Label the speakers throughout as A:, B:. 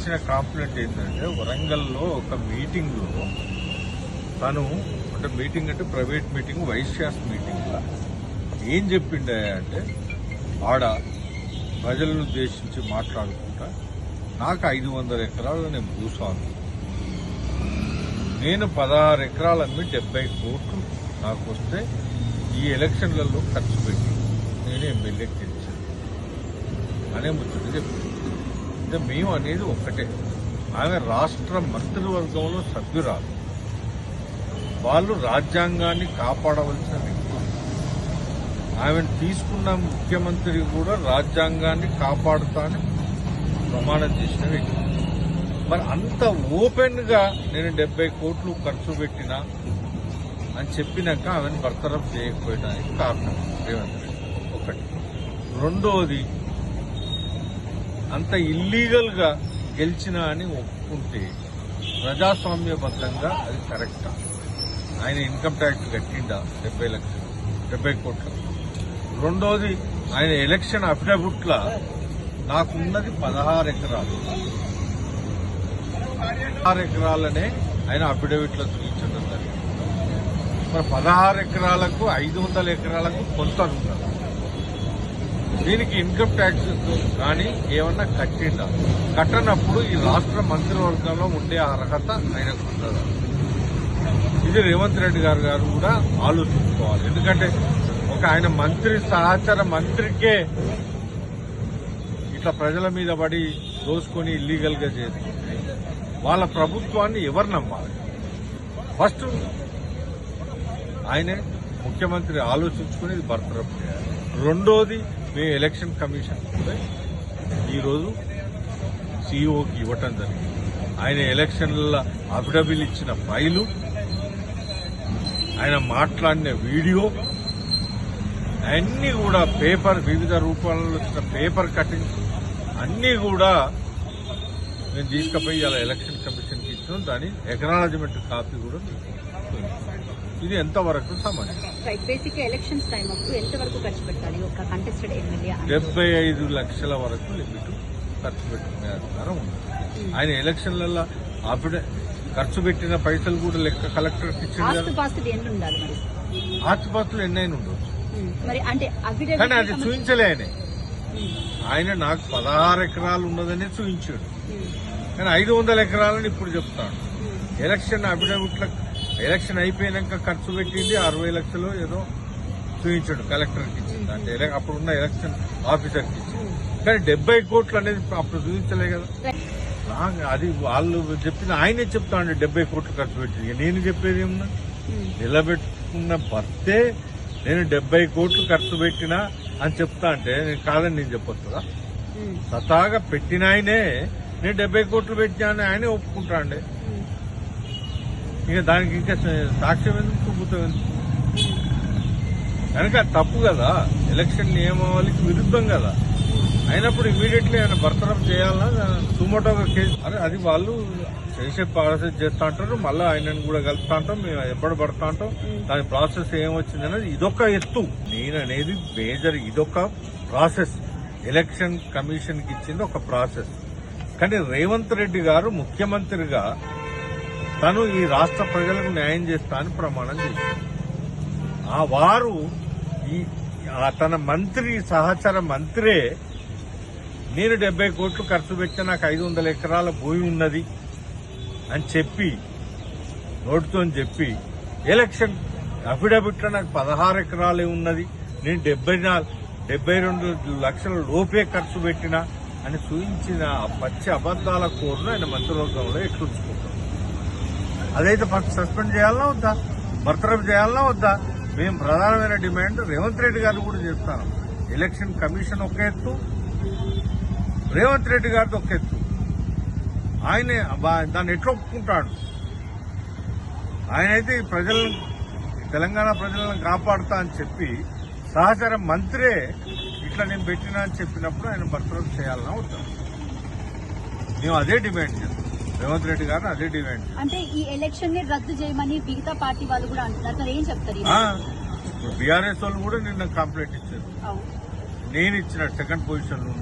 A: చేసిన కాంప్లైంట్ ఏంటంటే వరంగల్లో ఒక మీటింగ్లో తను అంటే మీటింగ్ అంటే ప్రైవేట్ మీటింగ్ వైస్ ఛాన్స్ మీటింగ్లో ఏం చెప్పిండే అంటే ఆడ ప్రజలను ఉద్దేశించి మాట్లాడుకుంటా నాకు ఐదు వందల ఎకరాలు నేను భూస్వామి. నేను పదహారు ఎకరాలు అమ్మి డెబ్బై కోట్లు నాకు వస్తే ఈ ఎలక్షన్లలో ఖర్చు పెట్టి నేను ఎమ్మెల్యేకి గెలిచాను. అనే ముచ్చట చెప్పింది. పెద్ద మేము అనేది ఒక్కటే. ఆమె రాష్ట్ర మంత్రివర్గంలో సభ్యురాలు. వాళ్ళు రాజ్యాంగాన్ని కాపాడవలసిన వ్యక్తులు ఆమెను తీసుకున్న ముఖ్యమంత్రి కూడా రాజ్యాంగాన్ని కాపాడుతాను ప్రమాణం చేసిన వ్యక్తి. మరి అంత ఓపెన్గా నేను డెబ్బై కోట్లు ఖర్చు పెట్టినా అని చెప్పినాక ఆమెను బర్తరఫ్ చేయకపోయడానికి కారణం రేవంత్ రెడ్డి. ఒకటి. రెండోది అంత ఇల్లీగల్గా గెలిచినా అని ఒప్పుకుంటే ప్రజాస్వామ్యబద్ధంగా అది కరెక్టా? ఆయన ఇన్కమ్ ట్యాక్స్ కట్టిండా? డెబ్బై లక్షలు డెబ్బై కోట్లు. రెండోది ఆయన ఎలక్షన్ అఫిడవిట్ల నాకున్నది పదహారు ఎకరాలు. పదహారు ఎకరాలనే ఆయన అఫిడవిట్లో చూపించడం జరిగింది. మరి పదహారు ఎకరాలకు ఐదు వందల ఎకరాలకు కొంత దీనికి ఇన్కమ్ ట్యాక్స్ కానీ ఏమన్నా కట్టిండా? కట్టనప్పుడు ఈ రాష్ట్ర మంత్రివర్గంలో ఉండే అర్హత ఆయనకు ఉండదు ఇది రేవంత్ రెడ్డి గారు గారు కూడా ఆలోచించుకోవాలి. ఎందుకంటే ఒక ఆయన మంత్రి సహచర మంత్రికే ఇట్లా ప్రజల మీద పడి దోసుకొని ఇల్లీగల్గా వాళ్ళ ప్రభుత్వాన్ని ఎవరు నమ్మాలి? ఫస్ట్ ఆయనే ముఖ్యమంత్రి ఆలోచించుకుని ఇది బర్తరఫ్ చేయాలి. రెండోది మీ ఎలక్షన్ కమిషన్ ఈరోజు సిఇఓకి ఇవ్వటం జరిగింది. ఆయన ఎలక్షన్ల అఫిడవిల్ ఇచ్చిన ఫైలు ఆయన మాట్లాడిన వీడియో అన్నీ కూడా పేపర్ వివిధ రూపాలలో వచ్చిన పేపర్ కటింగ్స్ అన్నీ కూడా మేము తీసుకుపోయి ఇలా ఎలక్షన్ కమిషన్కి ఇచ్చాను. దాని ఎక్నాలజ్మెంట్ కాపీ కూడా మీకు. ఇది ఎంతవరకు
B: అని.
A: డెబ్బై ఐదు లక్షల వరకు లిమిట్ ఖర్చు పెట్టుకునే అధికారం ఉంది. ఆయన ఎలక్షన్లలో అప్పుడే ఖర్చు పెట్టిన పైసలు కూడా లెక్క కలెక్టర్కి ఇచ్చింది
B: ఆస్తు
A: కదా.
B: పాస్తులు ఎన్ని ఉండాలి మరి?
A: ఆస్తిపాస్తులు ఎన్నైనా
B: మరి అంటే
A: కానీ అది చూపించలే ఆయన. ఆయన నాకు పదహారు ఎకరాలు ఉన్నదని చూపించాడు కానీ ఐదు వందల ఎకరాలని ఇప్పుడు చెప్తాడు. ఎలక్షన్ అఫిడవిట్ల ఎలక్షన్ అయిపోయినాక ఖర్చు పెట్టింది అరవై లక్షలు ఏదో చూపించాడు కలెక్టర్కి ఇచ్చింది. అంటే అప్పుడున్న ఎలక్షన్ ఆఫీసర్కి ఇచ్చింది. కానీ డెబ్బై కోట్లు అనేది అప్పుడు చూపించలే కదా. అది వాళ్ళు చెప్పిన ఆయనే చెప్తాడు డెబ్బై కోట్లు ఖర్చు పెట్టింది. నేను చెప్పేది ఏమన్నా నిలబెట్టుకున్న భర్తే నేను డెబ్బై కోట్లు ఖర్చు పెట్టినా అని చెప్తా అంటే నేను కాదని నేను చెప్పొస్తుందా సతాగా పెట్టిన ఆయనే నేను డెబ్బై కోట్లు పెట్టినా ఆయనే ఒప్పుకుంటా అండి ఇంకా దానికి ఇంకా సాక్ష్యం ఎందుకు చూపుతాం కనుక తప్పు కదా. ఎలక్షన్ నియమావళికి విరుద్ధం కదా. అయినప్పుడు ఇమీడియట్లీ ఆయన బర్తరఫ్ చేయాలన్నా సుమోటోగా కేసు అరే అది వాళ్ళు చేసే ప్రాసెస్ చేస్తా అంటారు. మళ్ళీ ఆయనను కూడా కలుపుతా అంటాం. మేము ఎప్పుడు పడతా అంటాం. దాని ప్రాసెస్ ఏమొచ్చింది అనేది ఇదొక ఎత్తు. నేను అనేది మేజర్ ఇదొక ప్రాసెస్ ఎలక్షన్ కమిషన్కి ఇచ్చింది ఒక ప్రాసెస్ కానీ రేవంత్ రెడ్డి గారు ముఖ్యమంత్రిగా తను ఈ రాష్ట్ర ప్రజలకు న్యాయం చేస్తా అని ప్రమాణం చేశారు ఆ వారు ఈ తన మంత్రి సహచర మంత్రే నేను డెబ్బై కోట్లు ఖర్చు పెట్టి నాకు ఐదు వందల ఎకరాల భూమి ఉన్నది అని చెప్పి నోటితో చెప్పి ఎలక్షన్ అఫిడవిట్లో నాకు పదహారు ఎకరాలే ఉన్నది. నేను డెబ్బై నాలుగు డెబ్బై రెండు లక్షల లోపే ఖర్చు పెట్టినా అని చూపించిన ఆ పచ్చి అబద్దాల కోరును ఆయన మంత్రివర్గంలో ఎట్లుంచుకుంటాం అదైతే ఫస్ట్ సస్పెండ్ చేయాలన్నా వద్దా? బర్తరఫ్ చేయాలన్నా వద్దా? మేము ప్రధానమైన డిమాండ్ రేవంత్ రెడ్డి గారు కూడా చేస్తాను. ఎలక్షన్ కమిషన్ ఒక ఎత్తు రేవంత్ రెడ్డి గారిది ఒక ఎత్తు. ఆయనే దాన్ని ఎట్లా ఒప్పుకుంటాడు? ఆయన అయితే ఈ ప్రజలను తెలంగాణ ప్రజలను కాపాడుతా అని చెప్పి సహచర మంత్రే ఇట్లా నేను పెట్టినా అని చెప్పినప్పుడు ఆయన బర్తరఫ్ చేయాలన్నా వద్దా? మేము అదే డిమాండ్ చేస్తాం. రేవంత్ రెడ్డి గారిని అదే డిమాండ్.
B: అంటే ఈ ఎలక్షన్ని రద్దు చేయమని మిగతా పార్టీ వాళ్ళు కూడా అంటున్నారు. ఏం చెప్తారు
A: బీఆర్ఎస్ వాళ్ళు కూడా నిన్న కంప్లైంట్ ఇచ్చారు. నేను ఇచ్చిన సెకండ్
B: పొజిషన్లో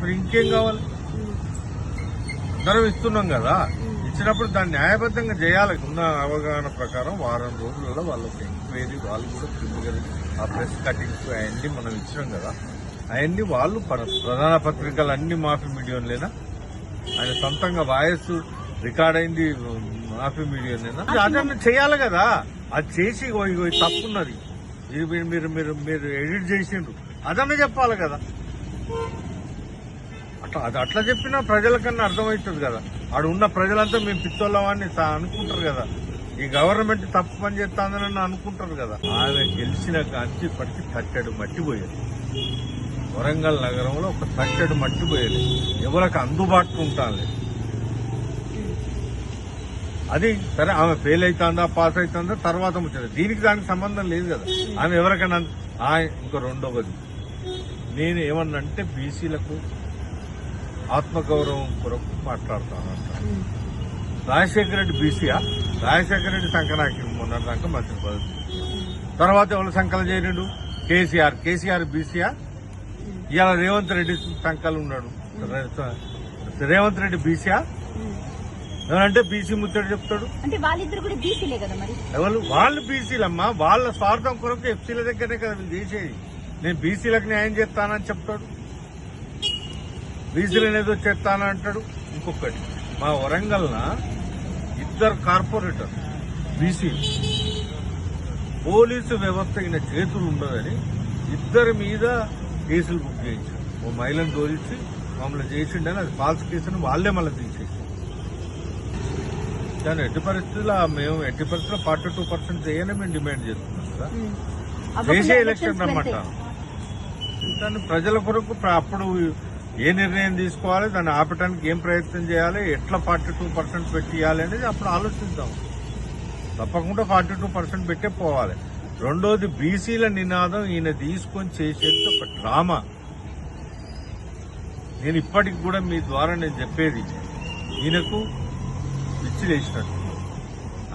A: మరి ఇంకేం కావాలి. అందరం ఇస్తున్నాం కదా. ఇచ్చినప్పుడు దాన్ని న్యాయబద్ధంగా చేయాలి. ఉన్న అవగాహన ప్రకారం వారం రోజులలో వాళ్ళకి ఎంక్వైరీ వాళ్ళు కూడా క్రిమినల్ ఆ ప్రెస్ కటింగ్స్ అవన్నీ మనం ఇచ్చినాం కదా. అవన్నీ వాళ్ళు ప్ర- ప్రధాన పత్రికలు అన్ని మాఫీ మీడియంలేనా ఆయన సొంతంగా వాయిస్ రికార్డ్ అయింది మాఫీ మీడియంలేనా అదన్నా చేయాలి కదా. అది చేసి తప్పున్నది. ఇది మీరు మీరు మీరు మీరు ఎడిట్ చేసిండ్రు. అదన్నా చెప్పాలి కదా. అట్లా అది అట్లా చెప్పినా ప్రజలకన్నా అర్థమవుతుంది కదా. ఆడ ఉన్న ప్రజలంతా మేము పిచ్చోళ్ళమని అనుకుంటారు కదా. ఈ గవర్నమెంట్ తప్పు పని చేస్తాందని అనుకుంటారు కదా. ఆమె గెలిచిన కాంతి ఇప్పటికి తట్టెడు మట్టిపోయేది. వరంగల్ నగరంలో ఒక తట్టెడు మట్టి పోయేది. ఎవరికి అందుబాటులో ఉంటాను అది సరే ఆమె ఫెయిల్ అవుతుందా పాస్ అవుతుందా తర్వాత ముచ్చట. దీనికి దానికి సంబంధం లేదు కదా. ఆమె ఎవరికైనా ఇంకో రెండవది. నేను ఏమన్నంటే బీసీలకు ఆత్మగౌరవం కొరకు మాట్లాడతానంట రాజశేఖర రెడ్డి బీసీయా? రాజశేఖర రెడ్డి సంకనాకి మొన్న దాకా మంత్రి పదవి. తర్వాత ఎవరు సంకలం చేయలేడు కేసీఆర్. కేసీఆర్ బీసీయా? ఇవాళ రేవంత్ రెడ్డి సంకలు ఉన్నాడు. రేవంత్ రెడ్డి బీసీయా? ఏమంటే బీసీ ముచ్చట చెప్తాడు?
B: అంటే వాళ్ళిద్దరు కూడా బీసీలే కదా మరి?
A: ఎవరు? వాళ్ళు బీసీలమ్మా. వాళ్ళ స్వార్థం కొరకు ఎఫ్సీల దగ్గరనే కదా వీళ్ళు చేసేది. నేను బీసీలకు న్యాయం చేస్తానని చెప్తాడు. బీసీలను ఏదో చేస్తానని అంటాడు. ఇంకొకటి మా వరంగల్న ఇద్దరు కార్పొరేటర్ బీసీ పోలీసు వ్యవస్థ చేతులు ఉండదని ఇద్దరి మీద కేసులు బుక్ చేయించారు. ఓ మహిళను తోలించి మమ్మల్ని చేసిండని అది ఫాల్స్ కేసును వాళ్ళే మళ్ళీ తీసేసారు కానీ ఎట్టి పరిస్థితుల్లో మేము ఎట్టి పరిస్థితుల్లో ఫార్టీ టూ పర్సెంట్ చేయని మేము డిమాండ్ చేస్తున్నాం
B: అవ్వకుండా
A: దేశీయ ఎలక్షన్ రమ్మంట
B: వెళ్తాయి.
A: దాన్ని ప్రజల కొరకు అప్పుడు ఏ నిర్ణయం తీసుకోవాలి దాన్ని ఆపడానికి ఏం ప్రయత్నం చేయాలి ఎట్లా ఫార్టీ టూ పర్సెంట్ పెట్టియాలి అనేది అప్పుడు ఆలోచిద్దాం. తప్పకుండా ఫార్టీ టూ పర్సెంట్ పెట్టే పోవాలి. రెండోది బీసీల నినాదం ఈయన తీసుకొని చేసేది ఒక డ్రామా. నేను ఇప్పటికి కూడా మీ ద్వారా నేను చెప్పేది ఈయనకు విచ్చి లేచినట్టు.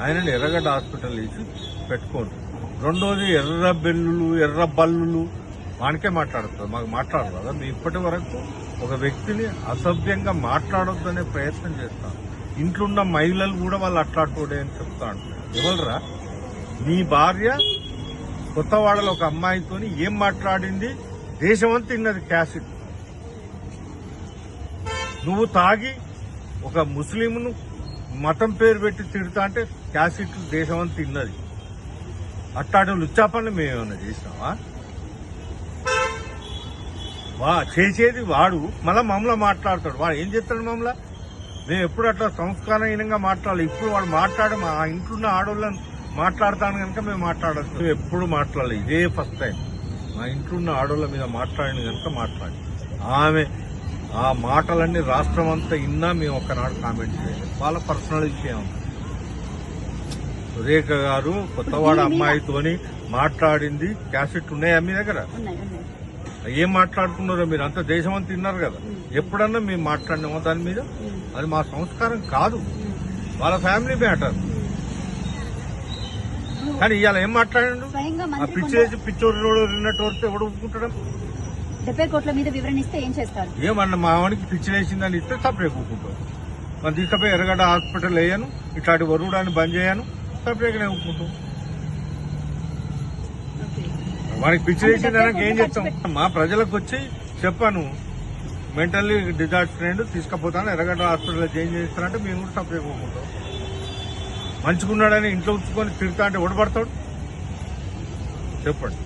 A: ఆయనని ఎర్రగడ్డ హాస్పిటల్ వేసి పెట్టుకోండి. రెండోది ఎర్ర బెల్లులు ఎర్ర బల్లులు. వానికే మాట్లాడుతుంది మాకు మాట్లాడరు కదా. మీ ఇప్పటి వరకు ఒక వ్యక్తిని అసభ్యంగా మాట్లాడొద్దనే ప్రయత్నం చేస్తాను ఇంట్లో ఉన్న మహిళలు కూడా వాళ్ళు అట్లాంటి అని చెప్తా అంటున్నారు ఎవరురా? నీ భార్య కొత్తవాడలో ఒక అమ్మాయితోని ఏం మాట్లాడింది? దేశమంతా ఇన్నది క్యాసిడ్ నువ్వు తాగి ఒక ముస్లింను మతం పేరు పెట్టి తిడతా అంటే క్యాసిట్ దేశమంతా అంతా తిన్నది అట్టాడు లుచ్చాపని మేమేమన్నా చేసినావా? వా చేసేది వాడు. మళ్ళా మమ్మల్ని మాట్లాడతాడు. వాడు ఏం చేస్తాడు మమ్మల్ని మేము ఎప్పుడు అట్లా సంస్కారహీనంగా మాట్లాడాలి. ఇప్పుడు వాడు మాట్లాడే మా ఇంట్లో ఉన్న ఆడవాళ్ళని మాట్లాడతాను కనుక మేము మాట్లాడచ్చు. ఎప్పుడు మాట్లాడాలి. ఇదే ఫస్ట్ టైం మా ఇంట్లో ఉన్న ఆడవాళ్ళ మీద మాట్లాడిన కనుక మాట్లాడి. ఆమె ఆ మాటలన్నీ రాష్ట్రం అంతా ఇన్నా మేము ఒక్కనాడు కామెంట్ చేయలేదు. వాళ్ళ పర్సనల్ విషయం. సురేఖ గారు కొత్తవాడ అమ్మాయితోని మాట్లాడింది. క్యాసెట్ ఉన్నాయా మీ దగ్గర?
B: ఉన్నాయి ఉన్నాయి.
A: ఏం మాట్లాడుకున్నారో మీరు? అంత దేశం అంతా తిన్నారు కదా. ఎప్పుడన్నా మేము మాట్లాడినామో దాని మీద. అది మా సంస్కారం కాదు. వాళ్ళ ఫ్యామిలీ మ్యాటర్ కానీ ఇవాళ ఏం మాట్లాడిండు? పిచ్చేసి పిచ్చోడు వస్తే ఎవడు ఒప్పుకుంటాడు
B: డెబ్బై కోట్ల మీద వివరణ ఇస్తే ఏం చేస్తారు?
A: ఏమన్నా మా వానికి పిచ్చిలేసిందని ఇస్తే సపరేట్ ఒప్పుకుంటాం మనం తీసుకుపోయి ఎర్రగడ్డ హాస్పిటల్ వేయను ఇట్లాంటి వరుడాన్ని బంద్ చేయను సపరేట్గానే ఒప్పుకుంటాం
B: ఓకే.
A: వానికి పిచ్చిలేసిందని ఏం చెప్తాం మా ప్రజలకు వచ్చి చెప్పాను మెంటల్లీ డిజార్జ్ ఫ్రెండ్ తీసుకుపోతాను ఎర్రగడ్డ హాస్పిటల్లో చేంజ్ చేస్తానంటే మేము కూడా సపరేట్ ఒప్పుకుంటాం మంచుకున్నాడని ఇంట్లో ఉంచుకొని తిరుగుతా అంటే ఓడబడతాడు చెప్పండి.